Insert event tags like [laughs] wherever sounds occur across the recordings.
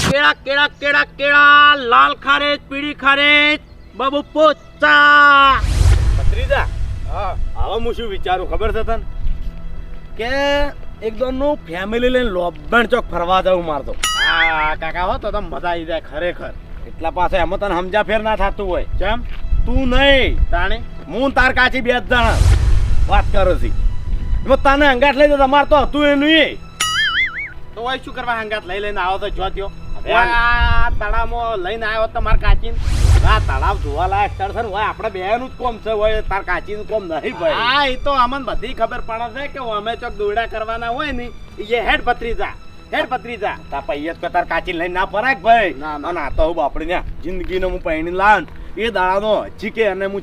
કેળા કેળા કેળા કેળા લાલ ખારેજ પીળી ખારેજ બાબુ પોચા. ભત્રીજા હા હવે હું શું વિચારું ખબર છે તને? કે એકદમનું ફેમિલી લઈને લોબણ ચોક ફરવા જવું મારતો હા કાકા હો તો તમે મજા આવી જાય ખરેખર. એટલા પાસે એમાં તને સમજા ફેર ના થતું હોય. કેમ તું નહીં. તાણે? હું તાર કાચી બે જણા. વાત કરો છી. એમાં તને અંગાઠ લઈ જતા માર તો હતું એનું એ. તો હોય શું કરવા હંગાત લઈ લઈને આવો તો જોત્યો આ તળાવમાં લઈને આવ્યો તો માર કાચીન. આ તળાવ જોવા લાયક સ્થળ છે ને હોય આપણે બેનું જ કોમ છે હોય તાર કાચીનું કોમ નહીં ભાઈ. હા એ તો અમને બધી ખબર પડે છે કે અમે ચોક દોડા કરવાના હોય ને એ હેડ ભત્રીજા હેડ ભત્રીજા તા પૈયત કે તાર કાચી લઈને ના ભાઈ? ના, ના. તો હું બાપડી ને જિંદગીનો હું પૈણી લાન એ દાડાનો હજી કે અને હું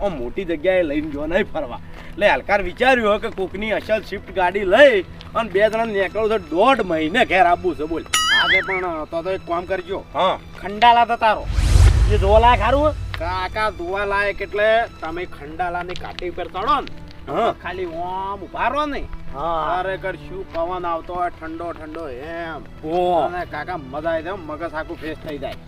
આમ મોટી જગ્યાએ લઈને જો નહીં ફરવા. એટલે હલકાર વિચાર્યું કે કોકની અસલ શિફ્ટ ગાડી લઈ અને બે જણા નીકળું તો દોઢ મહિને ઘેર આવવું છે બોલ. આજે પણ તો તો એક કામ કરજો. હા. ખંડાલા તો તારો. જે જોવા લાયક સારું કાકા ધોવા લાયક એટલે તમે ખંડાલાની કાટી પર ચડો ને હા. ખાલી ઓમ ઊભા રહો ને. હા. ખરેખર શું પવન આવતો હોય ઠંડો ઠંડો એમ અને કાકા મજા આવી જાય મગજ આખું ફ્રેશ થઈ જાય.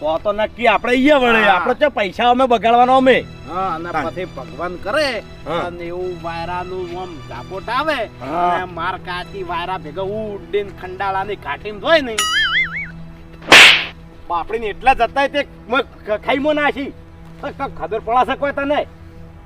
તો તો નક્કી આપણે અહીંયા વળે. આપણે તો પૈસા અમે બગાડવાનો અમે? હા અને તાન. પછી ભગવાન કરે હા. અને એવું વાયરાનું આમ ઝાપોટ આવે. અને માર કાચી વાયરા ભેગા ઉડીને ખંડાલાની કાઠીને જોઈ ને બાપડીને એટલા જતા તે ખાઈમો નાખી તો ક- ખબર પડાશે કોઈ તને?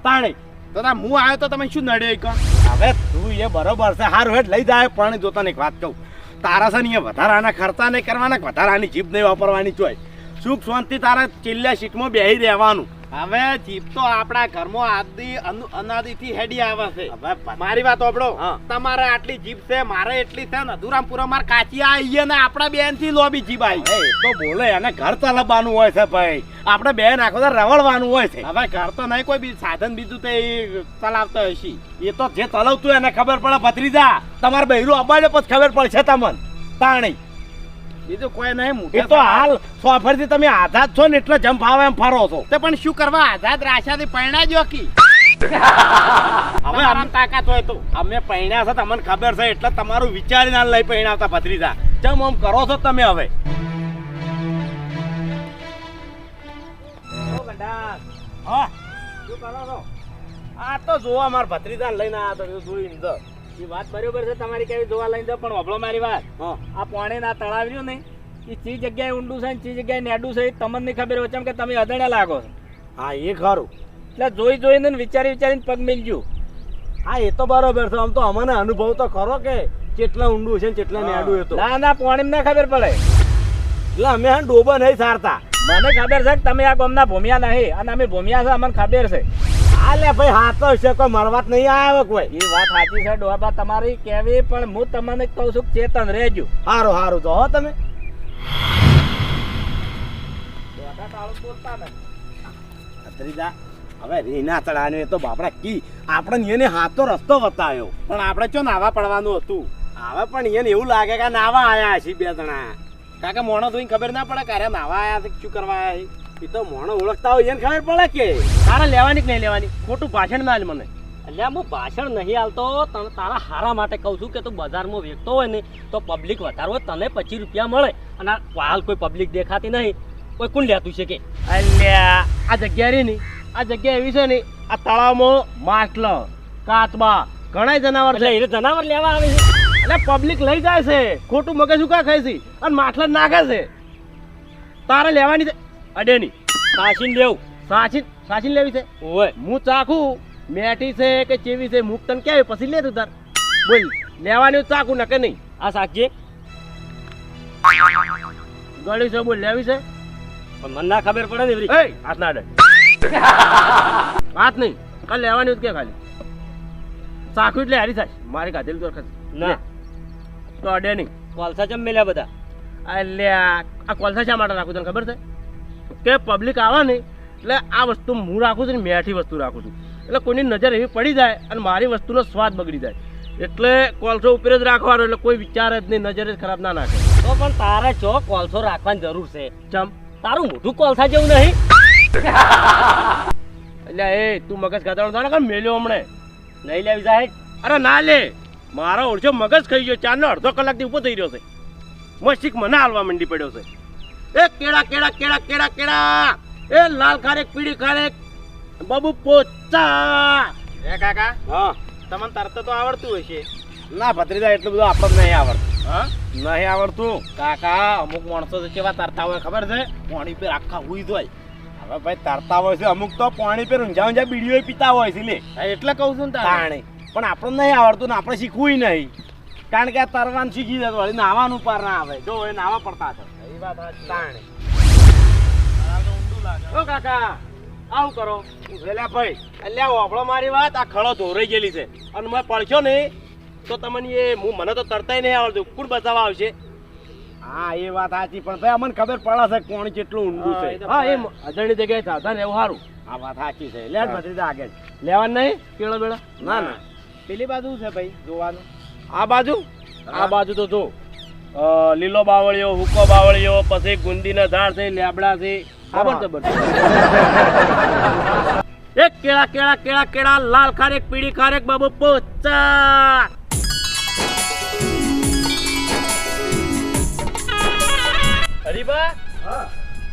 તાણી. તો તાર હું આવ્યો તો તમે શું નડે કહો? હવે તું એ બરોબર છે હારું હેઠ લઈ જાય પણ જોતા એક વાત કહું. તારા છે ને એ વધારાના ખર્ચા નહીં કરવાના કે વધારાની જીભ નહીં વાપરવાની ચોય. સુખ શાંતિ તારા ચિલ્લા સીટમાં બેહી રહેવાનું. હવે જીપ તો આપણા ઘરમાં આદિ અનુ- અનાદિથી હેડી આવે છે. હવે મારી વાત ઓબળો. તમારે આટલી જીપ છે મારે એટલી છે ને અધુરામપુરા માર કાચી આવીએ ને આપણા બેનથી લોબી જીપ આવી. તો બોલે એને ઘર ચલાવવાનું હોય છે ભાઈ. આપણે બે નાખો તો રવડવાનું હોય છે. હવે ઘર તો નહીં કોઈ બી સાધન બીજું તે ચલાવતો હશી. એ તો જે ચલાવતું એને ખબર પડે ભત્રીજા. તમારે બહેરું અબાડે પછી ખબર પડશે તમને. તાણી. બીજું કોઈ નહીં એ તો હાલ સોફરથી તમે આઝાદ છો ને એટલે જમ ફાવે એમ ફરો છો. તે પણ શું કરવા આઝાદ રાશાથી પરણા જો કી? [laughs] હવે હવે આમ આમ તાકાત હોય તો. અમે પૈણ્યા છે તમને ખબર છે એટલે તમારું વિચારી ના લઈ પૈણાવતા ભત્રીજા. જમ આમ કરો છો તમે હવે. હા. શું કરો છો? આ તો જોવા મારા ભત્રીજા લઈને આવ્યા તો તો એ વાત બરોબર છે તમારી કેવી જોવા લઈને જાઓ પણ વભળો મારી વાત. આ પાણી ના તળાવ રહ્યું ને એ ચી જગ્યાએ ઊંડું છે ને ચી જગ્યાએ નેડું છે એ તમને નહીં ખબર હોય કે તમે અદણ્યા લાગો છો. હા એ ખરું. એટલે જોઈ જોઈને વિચારી વિચારીને પગ મિલજો. હા એ તો બરોબર છે આમ તો અમને અનુભવ તો ખરો કે કેટલા ઊંડું છે ને કેટલા નેડું તો. ના ના પાણી ના ખબર પડે. એટલે અમે હા ડોબા નહીં સારતા. મને ખબર છે કે તમે આ ગામના ભૂમિયા નહીં અને અમે ભૂમિયા છે અમને ખબર છે. હા લે ભાઈ હાથો છે કોઈ મરવાત નહીં આવ્યો કોઈ. એ વાત સાચી છે ડોબા તમારી કેવી પણ હું તમને કહું છું ચેતન રહેજો. સારું સારું તો હો તમે. ભત્રીજા હવે રીના ચડાને તો બાપડા કી. આપણે એને હાથો રસ્તો બતાવ્યો પણ આપણે ચો નાવા પડવાનું હતું? હવે પણ એને એવું લાગે કે નાવા આયા છે બે જણા. કાકા મોણો જોઈને ખબર ના પડે ક્યારે નાવા આયા છે શું કરવા આયા છે? એ તો મોણો ઓળખતા હોય એને ખબર પડે કે? તારે લેવાની કે નહીં લેવાની? ખોટું ભાષણ ના મને. એટલે હું ભાષણ નહીં આલતો તને તારા હારા માટે કહું છું કે તું બજારમાં વેચતો હોય ને તો પબ્લિક વધારે હોય તને પચીસ રૂપિયા મળે. અને આ હાલ કોઈ પબ્લિક દેખાતી નહીં. કોઈ કોણ લેતું છે કે? અલ્યા આ જગ્યા રે નહીં આ જગ્યા એવી છે ને આ તળાવમાં માટલ કાચબા ઘણા જનાવર છે. એટલે એ જનાવર લેવા આવે છે? એટલે પબ્લિક લઈ જાય છે. ખોટું મગજ ઉકા ખાય છે? અને માટલા નાખે છે. તારે લેવાની અડેની સાચીન લેવું. સાચી સાચીન લેવી છે? ઓય. હું ચાખું મેટી છે કે ચેવી છે મુક તને કેવી પછી લે તું તાર. બોલ લેવાની ચાખું નકે નહીં. આ સાચી ગળી છે બોલ લેવી છે? પણ મને ના ખબર પડે ને એવી એ હાથ ના અડે. [laughs] હાથ નહીં. કાલ લેવાની જ કે ખાલી. ચાખું એટલે હારી થાય. મારી કાઢેલી તો વખત. ના. તો અડે નહીં. કોલસા ચમ મેલ્યા બધા? અલ્યા આ કોલસા શા માટે રાખું તને ખબર છે? કે પબ્લિક આવે ને એટલે આ વસ્તુ હું રાખું છું ને મેઠી વસ્તુ રાખું છું. એટલે કોઈની નજર એવી પડી જાય અને મારી વસ્તુનો સ્વાદ બગડી જાય. એટલે કોલસો ઉપર જ રાખવાનો એટલે કોઈ વિચાર જ નહીં નજર જ ખરાબ ના નાખે. તો પણ તારે ચો કોલસો રાખવાની જરૂર છે. ચમ? તારું મોઢું કોલસા જેવું નહીં. એટલે એ તું મગજ ખાતાનો થાય ને મેલ્યો હમણે. નહીં લેવી સાહેબ. અરે ના લે. મારો ઓળખો મગજ ખાઈ ગયો ચારનો અડધો કલાકથી ઊભો થઈ રહ્યો છે. મસ્તિક મને હાલવા મંડી પડ્યો છે. એ કેળા કેળા કેળા કેળા કેળા. એ લાલ ખારેક પીળી ખારેક બાબુ પોચા. એ કાકા હા. તમને તરત તો આવડતું હશે. ના ભત્રીજા એટલું બધું આપણને નહીં આવડતું. હા? નહીં આવડતું. કાકા અમુક માણસો તો કેવા તરતા હોય ખબર છે? પાણી પર આખા હુઈ દોય હવે ભાઈ તરતા હોય છે. અમુક તો પાણી પર ઊંઝા ઊંઝા બીડીઓ પીતા હોય છે લે. એટલે કહું છું ને તાણે. પણ આપણને નહીં આવડતું ને આપણે શીખવું નહીં. કારણ કે આ તરવાનું શીખી જતું નાવાનું પાર ના આવે. જો એ નાવા પડતા છે એ વાત તાણે. ઓ કાકા આવું કરો. વેલા ભાઈ એટલે ઓભળો મારી વાત આ ખળો ધોરાઈ ગયેલી છે. અને મેં પડશો ને તો તમને એ હું મને તો તરતાય નહીં આવડતું. કોણ બચાવવા આવશે? હા એ વાત સાચી પણ ભાઈ અમને ખબર પડે છે કોણ કેટલું ઊંડું છે. હા એમ અજાણી જગ્યાએ સાવધાન એવું સારું. આ વાત સાચી છે. લેટ ભત્રીજા આગળ લેવાનું નહીં? કેળો બેળા? ના ના. પેલી બાજુ છે ભાઈ જોવાનું? આ બાજુ? આ બાજુ તો જો. લીલો બાવળિયો હુકો બાવળિયો પછી ગુંદીના ઝાડ છે લેબડા છે. ખબર છે બધું? એક કેળા કેળા કેળા કેળા લાલ ખારેક પીળી ખારેક બાબુ પોચા. હરીબા?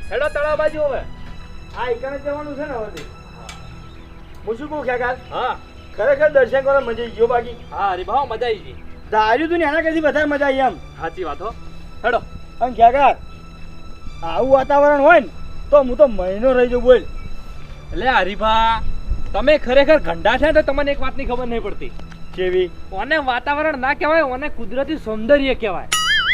હેડો તળાવ બાજુ હવે. હા ઈકણે જવાનું છે ને હવે હું. શું કહું ખ્યાલ. હા. ખરેખર દર્શન કરવા મજા આવી ગયો બાકી. હા હરીબા મજા આવી ગઈ. ધાર્યું તું ને એના કરતી વધારે મજા આવી એમ. સાચી વાત હો. હેડો. અને ખ્યાલ આવું વાતાવરણ હોય ને તો હું તો મહિનો રહી જાઉં બોલ. એટલે હરીભા તમે ખરેખર ઘંડા છે તો તમને એક વાતની ખબર નહીં પડતી. કેવી? ઓને વાતાવરણ ના કહેવાય ઓને કુદરતી સૌંદર્ય કહેવાય.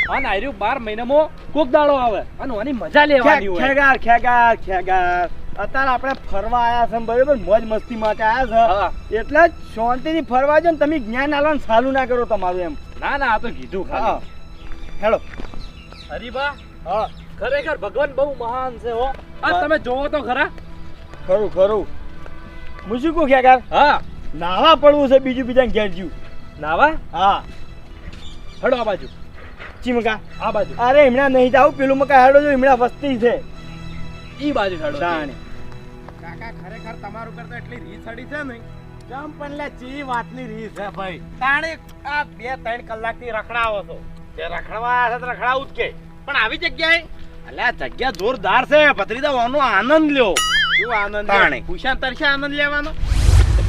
અને આર્યું બાર મહિનામાં કોક દાડો આવે અને ઓની મજા લેવાની હોય. ખેગાર ખેગાર ખેગાર. અત્યારે આપણે ફરવા આવ્યા છે બરાબર? મોજ મસ્તી માટે આયા હા. છે એટલે શાંતિથી ફરવા જો ને તમે જ્ઞાન આલવાનું સારું ના કરો તમારું એમ. ના ના આ તો કીધું ખાલી. હેલો. હરીબા હા. ખરેખર ભગવાન બહુ મહાન છે હો. આ તમે જોવો તો ખરા. ખરું ખરું. શું કહું ખેગાર હા. નાવા પડવું છે બીજું બીજા ઘેર જ્યું. નાવા? હા. હડો આ બાજુ. ચીમકા. આ બાજુ. અરે હમણાં નહીં જાવ પેલું મકા હેડો જો હમણાં વસ્તી છે. ઈ બાજુ હડો. કાકા ખરેખર તમારું ઉપર તો એટલી રીત ચડી છે ને જમ પણ લે ચી વાતની રીસ છે ભાઈ. તાણે આ બે ત્રણ કલાકથી રખડાવો છો. તે રખડવા છે તો રખડાવું જ કે. પણ આવી જગ્યાએ? અલ્યા જગ્યા જોરદાર છે. ભત્રીજા વાનો આનંદ લ્યો. શું આનંદ તાણે. ભૂષણ તરશે આનંદ લેવાનો?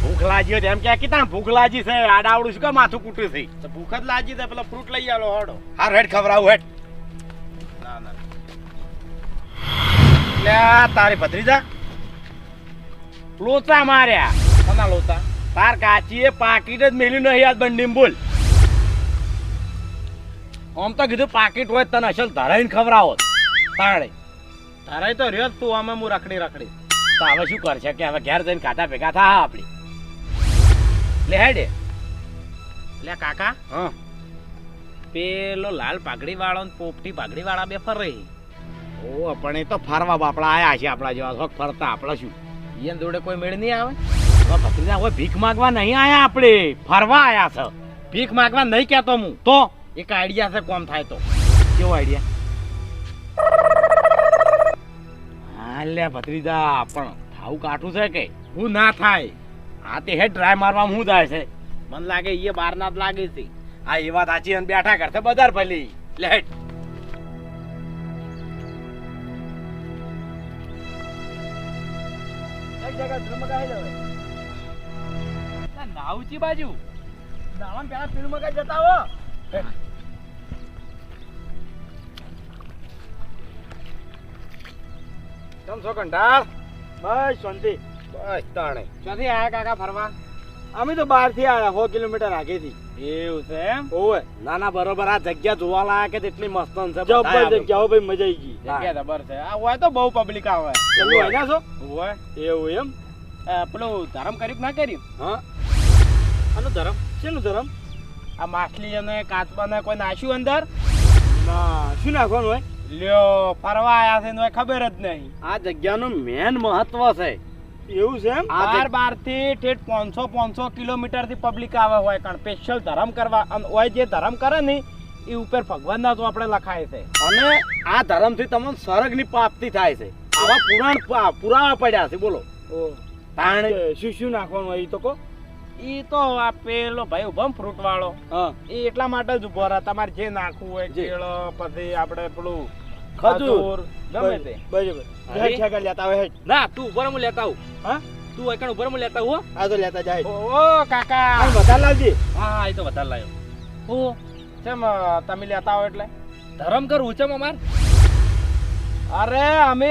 ભૂખ લાગી હોય એમ કે કીધા ભૂખ લાગી છે. આડાવડું શું કે માથું કૂટ્યું છે? તો ભૂખ જ લાગી છે પેલા ફ્રૂટ લઈ આવો હડો હા હેડ ખવડાવું હેડ. ના ના. તારી ભત્રીજા લોચા માર્યા. કોના લોતા તાર કાચીએ પાકીટ જ મેલ્યું નહીં આજ બંડીમ બોલ. આમ તો કીધું પાકીટ હોય તને અસલ ધરાઈને ખવડાવો. તાણે. ધરાઈ તો રહ્યો તું આમાં હું રખડી રખડી. તો હવે શું કરશે કે હવે ઘેર જઈને કાટા ભેગા થા આપડી લે હેડે. લે કાકા. હા. પેલો લાલ પાઘડી વાળો ને પોપટી પાઘડી વાળા બે ફરે. ઓ પણ એ તો ફરવા બાપડા આયા છે આપણા જેવા. ફરતા આપણે શું? ઈયન જોડે કોઈ મેળ નહીં આવે? ભત્રીજા, હવે ભીખ માંગવા નહીં આયા આપણે? ફરવા આયા છે. ભીખ માંગવા નહીં કહેતો હું. તો? એક આઈડિયા છે કોમ થાય તો. કેવો આઈડિયા હા, લે ભત્રીજા, પણ થાવું કાઠું છે કે? હું ના થાય. આ તે હે ડ્રાય મારવા હું જાય છે? મને લાગે એ બારના જ લાગે છે. આ એ વાત સાચી બેઠા કરશે બજાર ભલી. લે હેડ નાવચી બાજુ. નાવાન પેલા પેલું જતા હો. કેમ છો કંટાળ? બસ શાંતિ. બસ તાણે. ક્યાંથી આયા કાકા ફરવા? અમે તો બહારથી આવ્યા સો કિલોમીટર આગેથી. એવું છે એમ? ઓવે ના ના બરોબર આ જગ્યા જોવા લાયક છે એટલી મસ્ત છે જબર જગ્યા હો ભાઈ મજા આવી ગઈ. જગ્યા જબર છે. આ હોય તો બહુ પબ્લિક આવે. તમે આવ્યા છો? હોય. એવું એમ? પેલું ધરમ કર્યું ના કર્યું? હા. આનું ધરમ? શેનું ધરમ? આ માછલી અને કાચબા ને કોઈ નાશ્યું અંદર? ના શું નાખવાનું હોય? લ્યો ફરવા આયા છે ને ખબર જ નહીં. આ જગ્યાનું મેન મહત્વ છે. એવું છે એમ? બાર બારથી ઠેઠ પાંચસો પાંચસો કિલોમીટરથી પબ્લિક આવે હોય કારણ સ્પેશિયલ ધરમ કરવા અને હોય જે ધરમ કરે ને એ ઉપર ભગવાનના તો આપણે લખાય છે. અને આ ધર્મથી તમને સ્વર્ગની પ્રાપ્તિ થાય છે. આવા પુરાણ પુરાવા પડ્યા છે બોલો. તાણે શું શું નાખવાનું હોય એ તો કહો. એ તો આ પેલો ભાઈ ઊભો ફ્રૂટ વાળો એ એટલા માટે જ ઊભો રહે. તમારે જે નાખવું હોય. કેળો પછી આપણે પેલું ખજૂર. ગમે તે. બરાબર. હેડ છાગર લેતા આવે હેડ. ના તું ઉપર હું લેતા આવું. હા? તું એકણ ઉપર હું લેતા આવું હો? આ તો લેતા જાય ઓ કાકા. આ વધારે લાવજે. હા એ તો વધારે લાવ્યો હું. કેમ તમે લેતા આવો એટલે. ધરમ કરવું છે અમાર. અરે અમે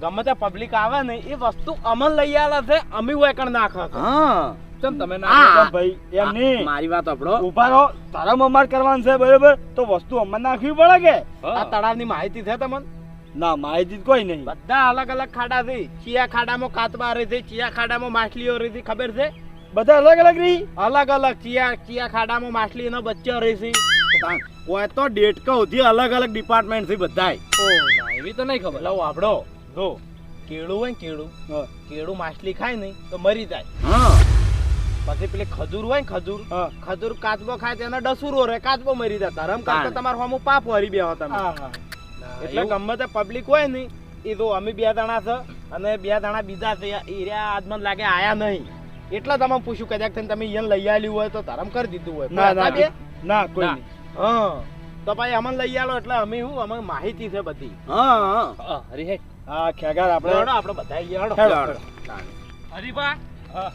ગમે તે પબ્લિક આવે ને એ વસ્તુ અમલ લઈ આલે છે અમે વેકણ નાખો. હા. ચમ તમે આ. ના ભાઈ એમ નહીં. મારી વાત સાંભળો. ઊભા રહો તારા મમાર કરવાનું છે બરોબર? તો વસ્તુ અમને નાખવી પડે કે? આ તળાવની માહિતી છે તમને? ના માહિતી કોઈ નહીં. બધા અલગ અલગ ખાડા છે. ચિયા ખાડામાં કાતબા રહી છે ચિયા ખાડામાં માછલીઓ રહી છે ખબર છે? બધા અલગ અલગ રહી? અલગ અલગ ચિયા ચિયા ખાડામાં માછલીનો બચ્ચો રહી છે. કોઈ તો ડેટકા સુધી અલગ અલગ ડિપાર્ટમેન્ટથી બધાય. એવી તો નહીં ખબર. લવ આપડો જો કેળું હોય ને કેળું કેળું માછલી ખાય નહીં તો મરી જાય. પછી પેલી ખજૂર હોય ને ખજૂર ખજૂર કાચબો ખાય તેને ડસુરો રહે કાચબો મરી જાય. ધરમ કાચબો. તમારું હમું પાપ વરી બે તમે. એટલે ગમે તે પબ્લિક હોય ને એ તો અમે બે દાણા છે અને બે દાણા બીજા છે એ રહ્યા આજ મને લાગે આયા નહીં. એટલે તમે પૂછ્યું કદાચ થઈને તમે અહીંયા લઈ આવ્યું હોય તો ધરમ કરી દીધું હોય. ના ના ના કોઈ નહીં. હા. તો ભાઈ અમને લઈ આલો એટલે અમે શું અમે માહિતી છે બધી. હા હા. હા ખેગાર આપણે. બધા અહીંયા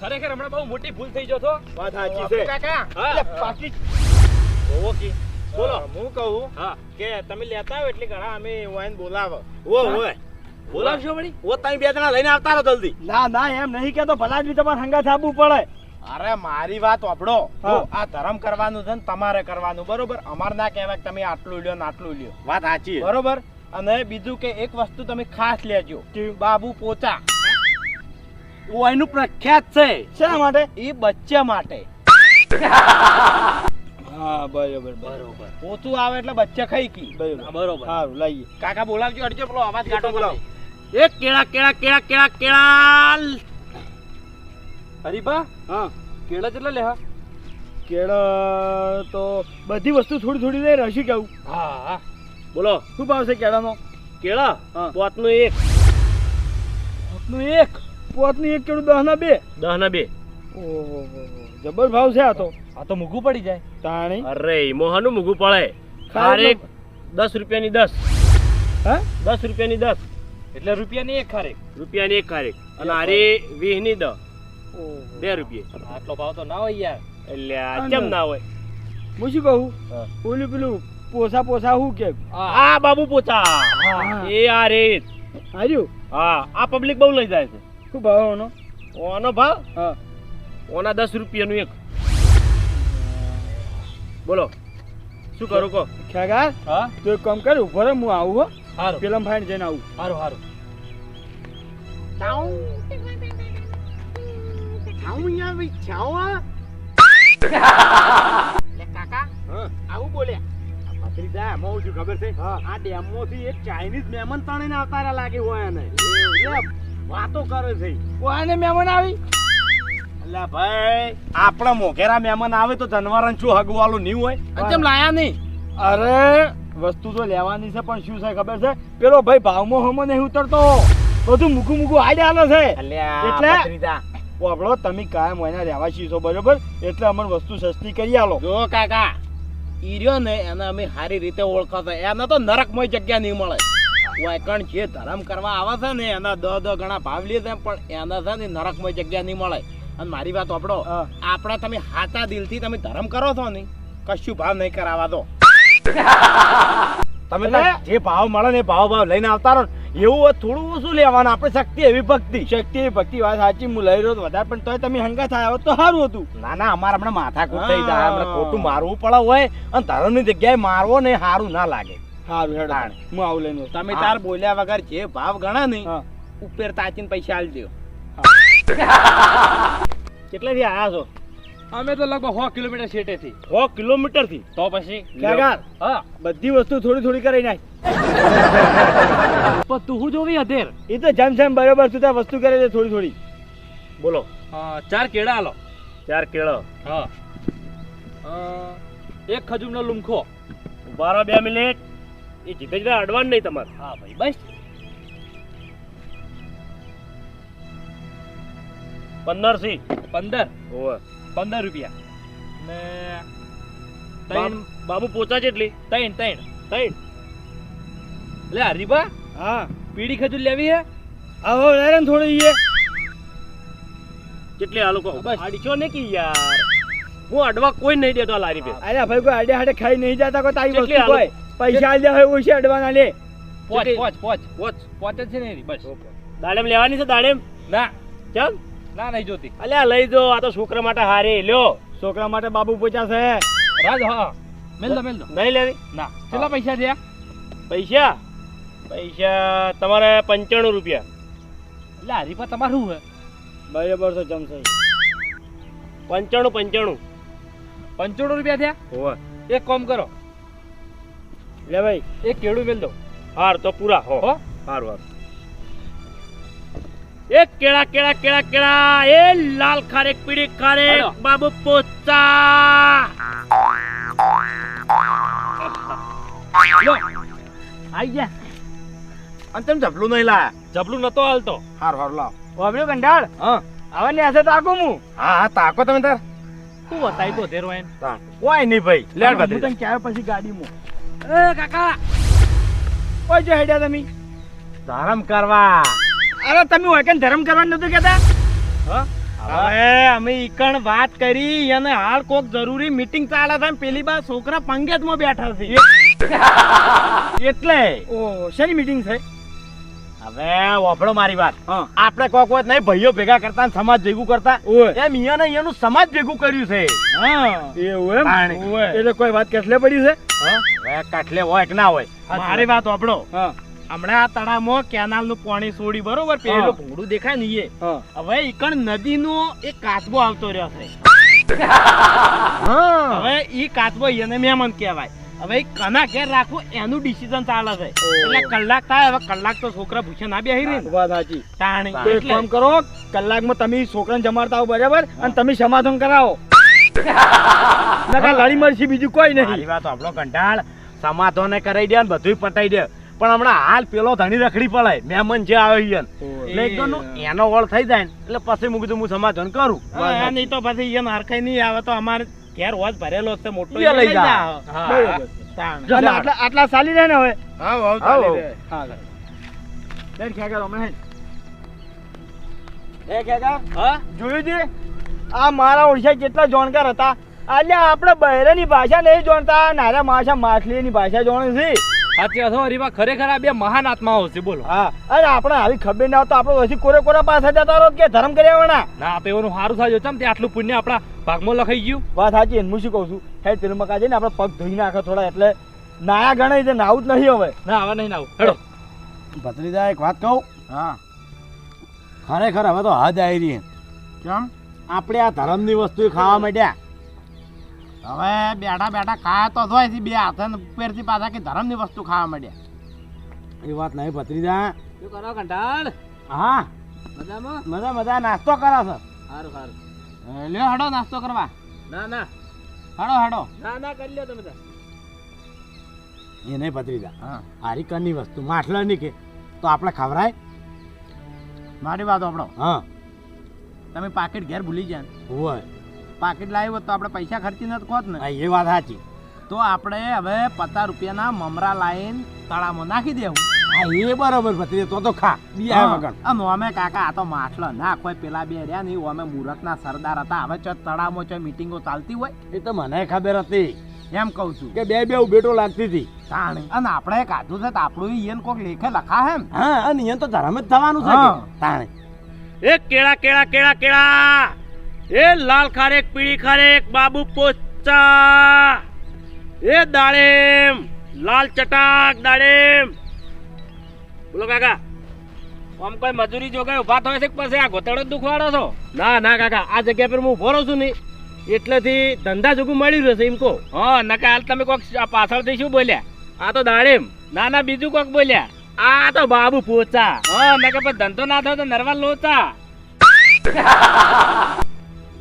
ખરેખર હમણાં બહુ મોટી ભૂલ થઈ ગયો છો વાત સાચી છે. કાકા. હા. પાકી. જોવો બોલો. હું કહું હા. કે તમે લેતા આવો એટલે ઘણા અમે વાઈન બોલાવો. ઓ ઓય બોલાવશો વળી? ઓ તમે બે જણા લઈને આવતા રહો જલ્દી. ના ના એમ નહીં કે તો ભલા જ બી તમારે હંગાથ આપવું પડે. અરે મારી વાત આપડો હા. આ ધર્મ કરવાનું છે ને તમારે કરવાનું. બરોબર? અમારે ના કહેવાય તમે આટલું લ્યો ને આટલું લ્યો. વાત સાચી બરોબર? અને બીજું કે એક વસ્તુ તમે ખાસ લેજો બાબુ પોચા. એનું પ્રખ્યાત છે. શા માટે? એ બચ્ચા માટે. હા બરોબર બરોબર. પોતું આવે એટલે બચ્ચા ખાઈ કી બરોબર. બરોબર. સારું લઈએ. કાકા બોલાવજો અડજો પેલો અવાજ કાઢો બોલાવો. એક કેળા કેળા કેળા કેળા કેળા હરીબા હા. કેળા કેટલા લેહા કેળા તો બધી વસ્તુ થોડી થોડી લઈ રસી કેવું હા હા. બોલો શું ભાવ છે કેળાનો? કેળા. પોતનું એક. પોતનું એક? પોતનું એક કેળું દસ ના બે? દસ ના બે. ઓહો જબર ભાવ છે આ તો. આ તો મૂકવું પડી જાય. તાણી. અરે મોહનું મૂગું પડે. ખારેક. દસ રૂપિયાની દસ. હા? દસ રૂપિયાની દસ. એટલે રૂપિયાની એક ખારેક. રૂપિયાની એક ખારેક. અને આરે વીસની દસ. બે રૂપિયા. આટલો ભાવ તો ના હોય યાર. એટલે આ કેમ ના. હોય? હું શું કહું. ઓલું પેલું પોસા પોસા શું કે? આ બાબુ પોચા. એ આ રે. હાર્યું? હા આ પબ્લિક બહુ લઈ જાય છે. શું ભાવ ઓનો ઓનો ભાવ? હા. ઓના દસ રૂપિયાનું એક. બોલો. શું કરું કહો? ખ્યાગા હા? તો એક કામ કર ઊભો રે હું આવું હો. સારું પેલા ફાઈન જઈને આવું. સારું સારું આવું અહીંયા ભાઈ છાવ આ. [laughs] કાકા હા. આવું બોલ્યા આ ભત્રીજા, એમાં શું ખબર છે? આ ડેમોથી એક ચાઇનીઝ મહેમાન તણીને આવતા રહ્યા લાગે હોય એને. વાતો કરે છે. કોને મહેમાન આવી? એટલે ભાઈ આપણા મોઘેરા મહેમાન આવે તો જનવરન શું હગવાલું નહીં હોય? અને કેમ લાયા નહીં? અરે વસ્તુ તો લેવાની છે પણ શું છે ખબર છે? પેલો ભાઈ ભાવમાં હમો નહીં ઉતરતો. બધું મૂકું મૂકું આડે આલે છે એટલે? આપણો તમે કાયમ હોયના રહેવાસી છો બરોબર? એટલે અમને વસ્તુ સસ્તી કરી આલો. જો કાકા ઈ રહ્યો ને એને અમે સારી રીતે ઓળખાતા એને તો નરકમય જગ્યા નહીં મળે વાયકણ જે ધર્મ કરવા આવે છે ને એના દ દ ગણા ભાવ લે છે પણ એના છે ને નરકમય જગ્યા નહીં મળે અને મારી વાત આપડો. આપણા તમે હાતા દિલથી તમે ધર્મ કરો છો ને કશું ભાવ નહીં કરાવવા દો [laughs] તમે જે ભાવ મળે ને એ ભાવ ભાવ લઈને આવતા રહો ને. એવું હોય થોડું ઓછું લેવાનું. આપણે શક્તિ એવી ભક્તિ. શક્તિ એવી ભક્તિ વાત સાચી હું લઈ રહ્યો વધારે પણ તોય તમે હંગા થાય હોત તો સારું હતું. ના ના અમારે હમણાં માથા કૂટ થઈ જાય. હમણાં ખોટું મારવું પડે હોય અને ધર્મની જગ્યાએ મારવો ને સારું ના લાગે. સારું હેડો. હું આવું લઈને તમે તાર બોલ્યા વગર જે ભાવ ગણા નહીં ઉપર તાચીને પૈસા આલજો કેટલેથી આયા છો? અમે તો લગભગ સો કિલોમીટર શેટેથી સો કિલોમીટરથી તો પછી હા. બધી વસ્તુ થોડી થોડી કરી નાખ. પણ તું હું જોવી અધેર? એ તો જેમ જેમ બરોબર તું ત્યાં વસ્તુ કરે છે થોડી થોડી. બોલો. ચાર કેળા આલો. ચાર કેળો. હા. એક ખજૂરનો લુમખો. બારો બે મિનિટ. એ જીતેજભાઈ અડવાન નહીં તમારે. હા ભાઈ બસ. પંદર સી. પંદર? ઓવે. પંદર રૂપિયા. ને ત્રણ બાબુ પોચા જેટલી? ત્રણ ત્રણ. ત્રણ. એટલે હરીબા હા. પીડી ખજૂર લેવી હે? આવો લે થોડી એ કેટલી આ લોકો બસ. આડીચો ને કી યાર? હું અડવા કોઈ નહીં દેતો લારી પે. અરે ભાઈ કોઈ આડે હાડે ખાઈ નહીં જતા કોઈ તારી વસ્તુ કોઈ પૈસા આલ્યા હોય ઓછે અડવાના લે. પોચ પોચ પોચ. પોચ. પોચ જ છે ને બસ. દાડેમ લેવાની છે દાડેમ? ના. ચાલ. ના નહીં જોતી. અલ્યા લઈ દો આ તો છોકરા માટે હારે. લ્યો. છોકરા માટે બાબુ પોચા છે. રાજ હા મેલ દો મેલ દો. નહીં લેવી? ના. કેટલા પૈસા થયા પૈસા? પૈસા તમારે પંચાણું રૂપિયા. એટલે હરીફા તમારું હે બરાબર છે જમશે. પંચાણું પંચાણું. પંચાણું રૂપિયા થયા? હોવે. એક કામ કરો. લે ભાઈ. એક કેળું મેલ દો. હાર તો પૂરા હો. હો. હારું હારું. એક કેળા કેળા કેળા કેળા. એ લાલ ખારેક પીળી ખારેક હાલો. બાબુ પોચા. લો આઈ ગયા. અને તમે જબલું નહીં લાયા. જબલું નતો હાલતો. હાર હાર લાવ. વાબલ્યો કંડાળ હા. હવે ને હશે તાકો હું હા હા તાકો તમે તાર. તું બતાવી તો ધેરો એમ કોઈ નહીં ભાઈ. લેડ હું બધી. તને ક્યારે પછી ગાડીમાં એ કાકા. કોઈ જો હેડ્યા તમે. ધરમ કરવા. અરે તમે હોય કે ધરમ કરવા નતું કેતા હવે અમે ઈકણ વાત કરી અને હાલ કોક જરૂરી મીટિંગ ચાલે છે પેલી બા છોકરા પંગેતમાં બેઠા છે. એટલે. ઓ શેની મીટિંગ છે? હવે વાપરો મારી વાત. આપણે કોક વાત નહીં ભાઈઓ ભેગા કરતા સમાજ ભેગું કરતા. એમ અહીંયા ને અહીંયાનું સમાજ ભેગું કર્યું છે. એવું એમ? એટલે કોઈ વાત કેટલે પડી છે? કાટલે હોય કે ના હોય. મારી વાત વાપરો હમણાં આ તળાવમાં કેનાલનું પાણી છોડી બરોબર પેલું ભૂંગળું દેખાય ને એ. હવે ઈકણ નદી નો એક કાચબો આવતો રહ્યો છે. હવે ઈ કાચબો એને મેમન કહેવાય. હવે કના ઘેર રાખવું એનું ડિસિઝન ચાલે છે. એટલે કલાક થાય હવે કલાક તો છોકરા ભૂસે ના બેહી રહી વાત સાચી. તાણી. તો એક કામ કરો કલાકમાં તમે છોકરાને જમાડતા આવો બરાબર અને તમે સમાધાન કરાવો. [laughs] નકા લડી મરશી બીજું કોઈ મારી નહીં વાત આપણો કંટાળ. સમાધાન કરાઈ દે ને બધું પટાઈ દે. પણ હમણાં હાલ પેલો ધણી રખડી પડાય મહેમાન જે આવે ઈ એટલે એકદમ એનો વળ થઈ જાય એટલે પછી મૂકી દઉં હું સમાધાન કરું. નહીં તો પછી એને હરખાઈ નહીં આવે તો અમારે ઘેર હોજ ભરેલો છે મોટો લઈ જા. હા. બરોબર. તાણ. અને આટલા આટલા ચાલી રહે ને હવે હા, હા ચાલી રહે. હા બેન હમણાં હેડ. એ ખેગર હા જોયું છે આ મારા ઓળખ્યા કેટલા જાણકાર હતા અલ્યા આપણે બહેરાની ભાષા નહીં જાણતા નારા માછા માછલીની ભાષા જાણે છે સાચી વાત હો હરીફા ખરેખર આ બે મહાન આત્માઓ છે બોલો. હા. અરે આપણે આવી ખબર ના તો આપણે પછી કોરે કોરા પાસે જતા રહો કે ધર્મ કર્યા વણા ના. તો એનું સારું થાય ચમ તે આટલું પુણ્ય આપણા ભાગમાં લખાઈ ગયું? વાત સાચી એમ હું શું કહું છું? હે પેલું મકા જઈને આપણે પગ ધોઈ નાખો થોડા એટલે નાયા ગણાય છે નાવું જ નહીં હવે. ના આવા નહીં ના આવું. હેડો. ભત્રીજા એક વાત કહું? હા. ખરેખર હવે તો હદ આવી રહી કેમ? આપણે આ ધર્મની વસ્તુ ખાવા માંડ્યા. હવે બેઠા બેઠા ખાયા તો છે બે હાથે ઉપરથી પાછા કે ધરમની વસ્તુ ખાવા માંડ્યા. એ વાત નહીં ભત્રીજા. શું કરો કંટાળ? હા. મજામાં? મજા મજા. નાસ્તો કરો છો? સારું સારું લ્યો હડો નાસ્તો કરવા. ના ના. હડો હડો. ના ના કરી લ્યો તમે તાર. એ નહીં ભત્રીજા. હા. હારી કરની વસ્તુ માટલાની કે. તો આપણે ખવરાય? મારી વાત આપણો હા. તમે પાકીટ ઘેર ભૂલી જાય હોય. પાકીટ લાવ્યો તો આપણે પૈસા ખર્ચી નથી ખોત ને? એ વાત સાચી. તો આપણે હવે પચાસ રૂપિયાના મમરા લાઈન તળામાં નાખી દેવું. હા એ બરોબર ભત્રીજા તો તો ખા. બિયા વગર. અને અમે કાકા આ તો માટલો ના કોઈ પેલા બે રહ્યા નહીં અમે મૂરખના સરદાર હતા. હવે ચો તળાવમાં ચો મીટિંગો ચાલતી હોય? એ તો મને ખબર હતી. એમ કહું છું. કે બે બે ઉભેટો લાગતી હતી. તાણે. અને આપણે કાધું છે આપણું ઈયન કોક લેખે લખા હે હા અને ઈયન તો ધર્મ જ થવાનું છે તાણે. એ કેળા કેળા કેળા કેળા! એ લાલ ખારેક પીળી ખારેક બાબુ પોચા. એ દાડેમ લાલ ચટાક દાડેમ. બોલો કાકા આમ કોઈ મજૂરી જોગાય ઊભા થાય છે પછી આ ગોતડો દુખવાડો છો? ના ના કાકા આ જગ્યા પર હું ઊભો છું ને એટલેથી ધંધા જોગું મળી રહેશે એમ કહો. હા નકા હાલ તમે કોક પાછળથી શું બોલ્યા? આ તો દાડેમ. ના ના બીજું કોક બોલ્યા? આ તો બાબુ પોચા. હા નકા પછી ધંધો ના થયો તો નરવા લોચા.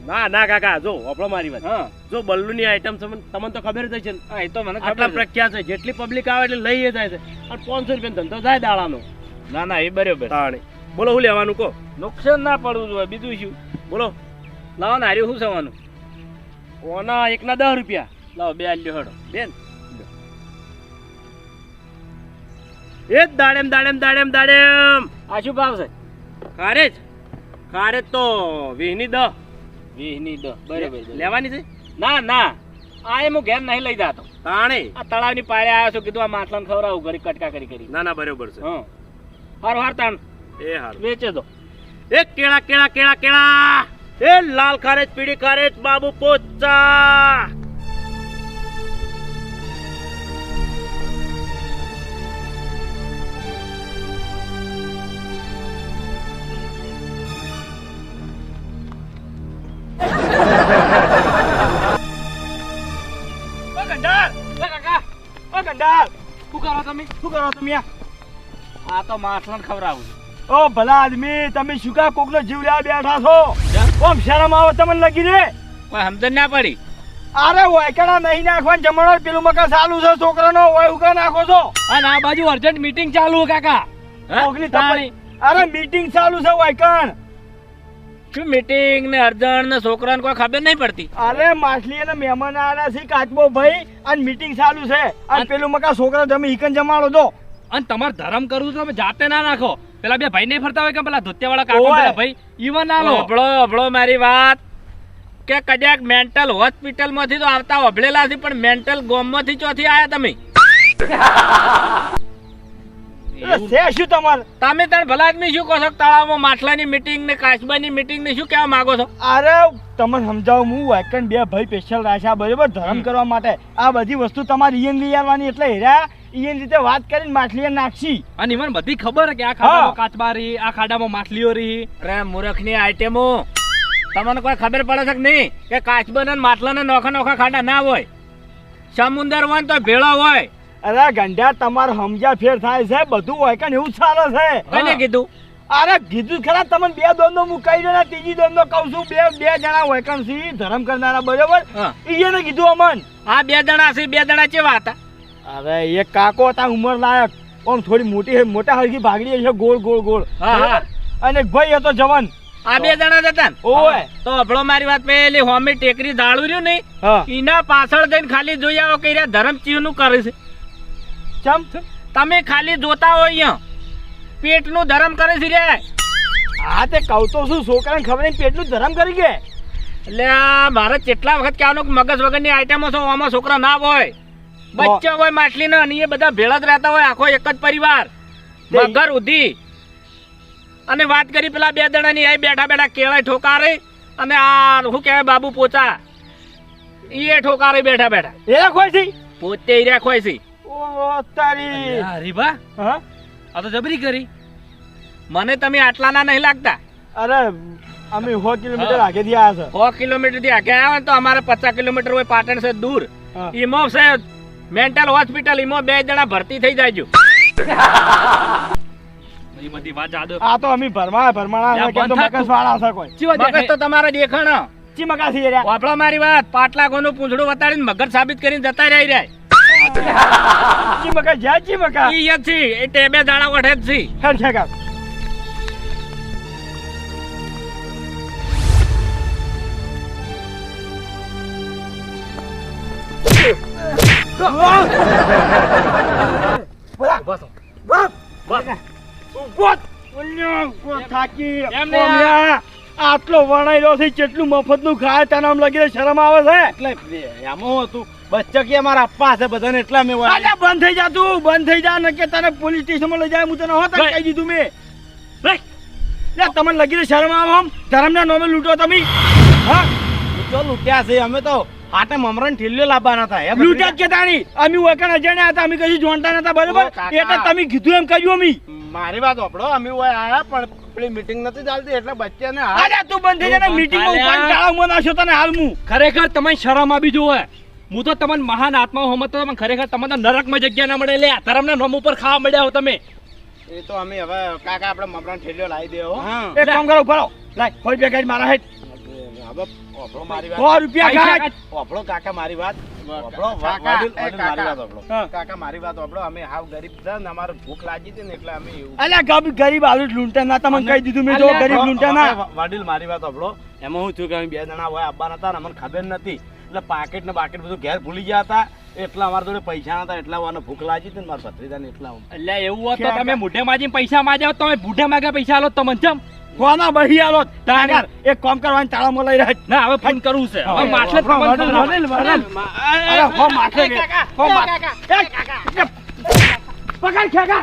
ના ના કાકા જો આપણો મારી વાત. હા. જો બલ્લુની આઈટમ છે તમને તો ખબર જ છે ને. હા, એ તો મને આટલા ખબર પ્રખ્યાત છે. જેટલી પબ્લિક આવે એટલે લઈએ જાય છે. અને પાંચસો રૂપિયા ધંધો થાય દાડાનો. ના ના એ બરોબર. બોલો હું લેવાનું કહો? નુકસાન ના પડવું જોઈએ બીજું શું? બોલો. લાવો ને હાર્યું શું સવાનું? ઓના એકના દસ રૂપિયા. લાવો બે આલ્યો હડો. બેન. એ જ દાડેમ દાડેમ દાડેમ દાડેમ. આ શું ભાવ છે? ખારેજ. ખારેજ તો વીની દહ. વીસની બરાબર બરાબર. લેવાની છે? ના ના. આ હું ઘેર નહીં લઈ જાતો. તાણે? આ તળાવની પાળે આવ્યો છું કીધું આ માટલાને ખવડાવું ઘડી કટકા કરી કરી. ના ના બરોબર છે. હા. હાર હાર તાણ. એ હાર. વેચે દો. એ કેળા કેળા કેળા કેળા. એ લાલ ખારેજ પીળી ખારેજ બાબુ પોચા. કરો તમે? શું કરો તમે આ? આ તો માટલાને ખવડાવું ઓ ભલા આદમી તમે શું કા કોકનો જીવ લેવા બેઠા છો? ઓમ શરમ આવે તમને લગી રે? કોઈ સમજણ ના પડી. અરે વાયકડા નહીં નાખવાનું જમણવાર પેલું મકા ચાલુ છે છોકરાનો હોય ઉકા નાખો છો. અને આ બાજુ અર્જન્ટ મીટિંગ ચાલુ કાકા. કોકની તપાસ- અરે મીટિંગ ચાલુ છે વાયકણ. શું મીટિંગ ને અર્જન્ટ ને છોકરાને કોઈ ખબર નહીં પડતી? અરે માછલી અને મહેમાન આવ્યા છે કાચબો ભાઈ. અને મીટિંગ ચાલુ છે. અને પેલું મકા છોકરા તમે હિકન જમાડો દો અને તમારે ધરમ કરવું તો તમે જાતે ના નાખો. પેલા બે ભાઈ નહીં ફરતા હોય કે પેલા ધોતિયાવાળા કાકા. પેલા ભાઈ? ઈવન ના લો. અભળો અભળો મારી વાત. કે કદાચ મેન્ટલ હોસ્પિટલમાંથી તો આવતા અભળેલા છે પણ મેન્ટલ ગોમમાંથી ચોથી આવ્યા તમે. છે શું તમારે? તમે તાર ભલા આદમી શું કહો છો? તળાવમાં માટલાની મીટિંગ ને કાચબાની મીટિંગ ને શું કહેવા માંગો છો? અરે તમને સમજાવું હું વાયકણ બે ભાઈ સ્પેશિયલ રાખ્યા બરોબર? ધર્મ કરવા માટે. આ બધી વસ્તુ તમારે ઈયન લઈ આવવાની એટલે હેરા ઈયન રીતે વાત કરીને માછલી નાખશી. અને મને બધી ખબર છે કે આ ખાડામાં કાચબા રહી આ ખાડામાં માછલીઓ રહી. અરે મૂર્ખની આઈટેમો તમને કોઈ ખબર પડે છે કે નહીં? કે કાચબન ને માટલા ને નોખા નોખા ખાડા ના હોય. સમુદર હોય તો ભેળા હોય. અરે ગંઢા તમારે સમજ્યા ફેર થાય છે બધું વાયકણ એવું સારું ચાલે છે. કોને કીધું? અરે કીધું ખરા તમને બે દોંદો હું કહી ત્રીજી દોંદો કહું છું બે બે જણા વાયકણ સી ધર્મ કરનારા બરોબર? એને કીધું અમન. આ બે જણા છે બે જણા કેવા હતા? અરે એક કાકો હતા ઉંમર લાયક પણ થોડી મોટી મોટા હરખી ભાગડી છે ગોળ ગોળ ગોળ. અને ભાઈ હતો જવાન. આ બે જણા જતા ઓય. તો અભળો મારી વાત પેલી હોમી ટેકરી દાળું રહ્યું નહીં? એના પાછળ જઈને ખાલી જોઈ આવો કે રહ્યા ચીવનું કરે છે. ચમ? તમે ખાલી જોતા હોય અહીંયા. પેટનું ધરમ કરે છે રે. હા તે કહું તો શું છોકરાને ખબર નહીં પેટનું ધરમ કરી ગયા એટલે મારે કેટલા વખત કહેવાનું કે મગજ વગરની આઈટમો છો આમાં છોકરા ના હોય. બચ્ચા હોય માટલીના અને એ બધા ભેળા જ રહેતા હોય આખો એક જ પરિવાર. મગર ઉધી. અને વાત કરી પેલા બે જણાની અહીં બેઠા બેઠા કેળાય ઠોકારે અને આ શું કહેવાય બાબુ પોચા. એ ઠોકારે બેઠા બેઠા. એ છે? પોતે એ છે. ઓ તારી હરીબા હા? આ તો જબરી કરી. મને તમે આટલાના નહીં લાગતા. અરે અમે સો કિલોમીટર આવ્યા છે. સો કિલોમીટરથી આગે આવે તો અમારે પચાસ કિલોમીટર હોય પાટણ છે દૂર. ઈમો છે મેન્ટલ હોસ્પિટલ ઈમો બે જણા ભરતી થઈ જાય બધી વાત જાદો. આ તો અમે ભરમા ભરમાણા યા, તો બંધ વાળા છે કોઈ? ચીવા તો તમારે દેખાણ. ચી મકા છે રે મારી વાત. પાટલા ગોનું પૂંછડું વતાડીને મગજ સાબિત કરીને જતા રહી રહ્યા. ઈ છે દાડા જ છે. હેડ. આટલો વણાયેલો છે કેટલું મફતનું ખાય તને આમ લાગી શરમ આવે છે? એટલે એમાં હતું? બચ્ચકી અમારા અપ્પા છે બધાને એટલા મેં અલ્યા બંધ થઈ જા તું બંધ થઈ જા નકે તને પોલીસ સ્ટેશનમાં લઈ જાય હું તને હોત કહી દીધું મેં. લે તમને લગી રહી શરમ આવે આમ? ધર્મના નોમે લૂંટો તમે. હા? તો લૂંટ્યા છે અમે તો આટે મમરણ ઠીલ્યો લાવવાના હતા હે લૂંટ્યા જ કે તાણી અમે વકણ અજાણ્યા હતા અમે કશું જોણતા નતા બરોબર? એટલે તમે કીધું એમ કહ્યું અમે. મારી વાત આપડો અમે ઓય આયા પણ પેલી મીટિંગ નથી ચાલતી એટલે બચ્ચાને અરે તું બંધ થઈ જાય ને મીટિંગમાં ઉપાડ ચાળા માં નાખ્યો તને હાલ હું. ખરેખર તમે શરમ આવી જોવે હું તો તમને મહાન આત્મા હોમ તો તમને ખરેખર તમને નરકમાં જગ્યા ના મળે. લ્યા ધર્મના નોમ ઉપર ખાવા મળ્યા હો તમે. એ તો અમે હવે કાકા આપણે મમરાન ઠેલ્યો લાવી દેવો એક કામ કરો ઊભા લાય કોઈ બે ગાડી મારા હેઠ. ગરીબ લાગી હતી ને એટલે અમે એવું. ગરીબ આલુ જ ના. તમને કહી દીધું મેં ગરીબ લૂંટે ના. વડીલ મારી વાત આપડો એમાં હું થયું કે બે જણા હોય આવવાના હતા અમને ખબર નથી એટલે પાકેટ ને બાકેટ બધું ઘેર ભૂલી ગયા હતા એટલા અમારા જોડે પૈસા હતા એટલા મને ભૂખ લાગી હતી મારા ભત્રીજાને એટલા એટલે એવું હોત તો તમે મોઢે માજીને પૈસા માજ્યા તમે બુઢે માગ્યા પૈસા આલો તમને જમ કોના બહી આલો તારે એક કામ કરવાની તાળા મોલાઈ રહ્યા ના હવે ફોન કરવું છે હવે માટલે ફોન કરું. અરે, હો માટલે. હો માટલે. પકડ ખેગા